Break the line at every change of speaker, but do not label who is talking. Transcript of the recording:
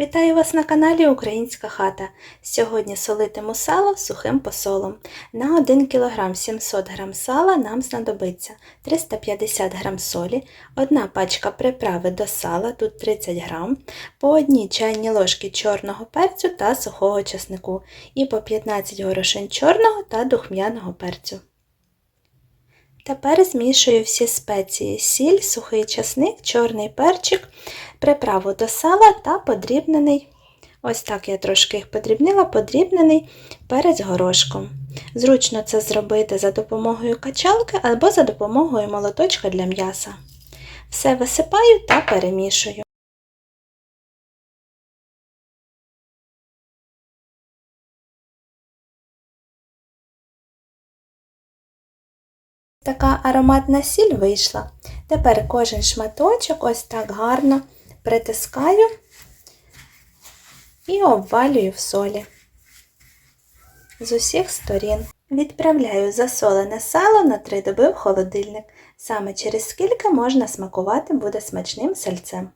Вітаю вас на каналі Українська хата. Сьогодні солитиму сало сухим посолом. На 1 кг 700 г сала нам знадобиться 350 г солі, одна пачка приправи до сала, тут 30 г, по одній чайній ложки чорного перцю та сухого чеснику і по 15 горошин чорного та духмяного перцю. Тепер змішую всі спеції, сіль, сухий часник, чорний перчик, приправу до сала та подрібнений. Ось так я трошки їх подрібнила, подрібнений перець горошком. Зручно це зробити за допомогою качалки або за допомогою молоточка для м'яса. Все висипаю та перемішую. Така ароматна сіль вийшла. Тепер кожен шматочок ось так гарно притискаю і обвалюю в солі з усіх сторін. Відправляю засолене сало на 3 доби в холодильник. Саме через скільки можна смакувати буде смачним сальцем.